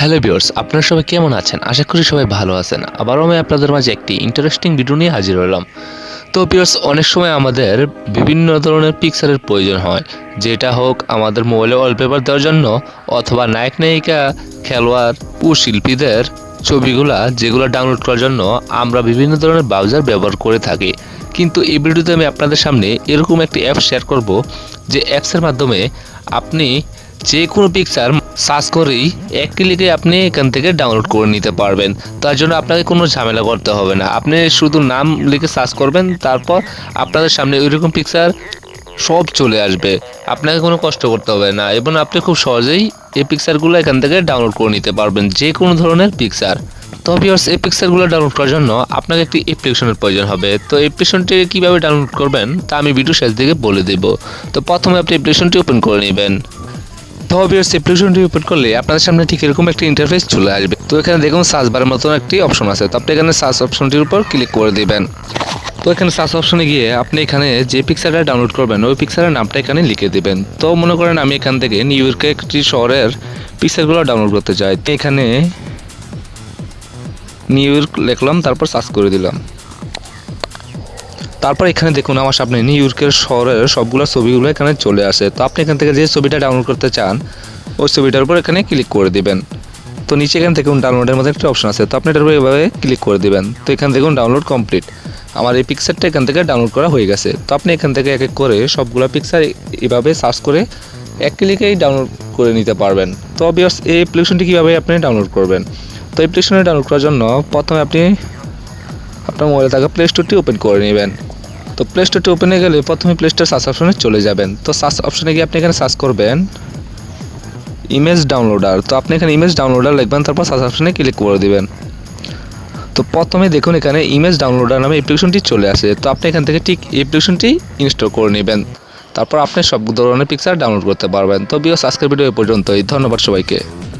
Hello viewers, আপনারা সবাই কেমন আছেন? আশা করি সবাই ভালো আছেন। আবারও আমি আপনাদের মাঝে একটি ইন্টারেস্টিং ভিডিও নিয়ে হাজির হলাম। তো ভিউয়ার্স, অনেক সময় আমাদের বিভিন্ন ধরনের পিকচারের প্রয়োজন হয়। যেটা হোক আমাদের মোবাইলে ওয়ালপেপার দেওয়ার জন্য অথবা নায়ক নায়িকা খেলোয়াড় ও শিল্পীদের ছবিগুলা যেগুলো ডাউনলোড করার জন্য আমরা বিভিন্ন ধরনের ব্রাউজার ব্যবহার করে থাকি। কিন্তু এই ভিডিওতে আমি আপনাদের সামনে এরকম একটি অ্যাপ শেয়ার করব যে অ্যাপসের মাধ্যমে আপনি যে কোনো পিকচার সার্চ করেই এক ক্লিকে আপনি এখান থেকে ডাউনলোড করে নিতে পারবেন। তার জন্য আপনাকে কোনো ঝামেলা করতে হবে না। আপনি শুধু নাম লিখে সার্চ করবেন, তারপর আপনাদের সামনে ওইরকম পিকচার সব চলে আসবে। আপনাকে কোনো কষ্ট করতে হবে না এবং আপনি খুব সহজেই এই পিকচারগুলো এখান থেকে ডাউনলোড করে নিতে পারবেন যে কোনো ধরনের পিকচার তো ভিউয়ার্স এই পিকচারগুলো ডাউনলোড করার জন্য আপনাকে একটি অ্যাপ্লিকেশনের প্রয়োজন হবে। তো অ্যাপ্লিকেশনটি কীভাবে ডাউনলোড করবেন, তা আমি ভিডিও শেষ দিকে বলে দেব। তো প্রথমে আপনি অ্যাপ্লিকেশনটি ওপেন করে নেবেন। তো ভিউয়ার্স অ্যাপ্লিকেশনটি ওপেন করলে আপনাদের সামনে ঠিক এরকম একটা ইন্টারফেস চলে আসবে। তো এখানে দেখুন সার্চ বারের মতন একটি অপশন আছে। তো আপনি এখানে সার্চ অপশনটির উপর ক্লিক করে দিবেন। তো এখানে সার্চ অপশনে গিয়ে আপনি এখানে যে পিকচারটা ডাউনলোড করবেন, ওই পিকচারের নামটা এখানে লিখে দিবেন। তো মনে করেন আমি এখান থেকে নিউ ইয়র্কের একটি শহরের পিকচারগুলো ডাউনলোড করতে চাই। এখানে নিউ ইয়র্ক লিখলাম, তারপর সার্চ করে দিলাম। তারপর এখানে দেখুন আমার সামনে নিউ ইয়র্কের শহরের সবগুলো ছবিগুলো এখানে চলে আসে। তো আপনি এখান থেকে যে ছবিটা ডাউনলোড করতে চান, ওই ছবিটার উপর এখানে ক্লিক করে দিবেন। তো নিচে এখান থেকে ডাউনলোডের মধ্যে একটা অপশন আছে। তো আপনি এটার উপর এভাবে ক্লিক করে দিবেন। তো এখান দেখুন ডাউনলোড কমপ্লিট আমার এই পিকচারটা এখান থেকে ডাউনলোড করা হয়ে গেছে। তো আপনি এখান থেকে এক এক করে সবগুলো পিকচার এভাবে সার্চ করে এক ক্লিকেই ডাউনলোড করে নিতে পারবেন। তো অবভিয়াস এই অ্যাপ্লিকেশনটি কীভাবে আপনি ডাউনলোড করবেন? তো অ্যাপ্লিকেশনে ডাউনলোড করার জন্য প্রথমে আপনি আপনার মোবাইলে থাকা প্লে স্টোরটি ওপেন করে নেবেন। তো প্লে স্টোরটি ওপেনে গেলে প্রথমে প্লে স্টোর সার্চ অপশনে চলে যাবেন। তো সার্চ অপশনে গিয়ে আপনি এখানে সার্চ করবেন ইমেজ ডাউনলোডার তো আপনি এখানে ইমেজ ডাউনলোডার লিখবেন, তারপর সার্চ অপশনে ক্লিক করে দিবেন। তো প্রথমে দেখুন এখানে ইমেজ ডাউনলোডার নামে অ্যাপ্লিকেশনটি চলে আসে। তো আপনি এখান থেকে ঠিক অ্যাপ্লিকেশনটি ইনস্টল করে নেবেন। তারপর আপনি সব ধরনের পিকচার ডাউনলোড করতে পারবেন। তো বিয়স আজকের ভিডিও এ পর্যন্তই। ধন্যবাদ সবাইকে।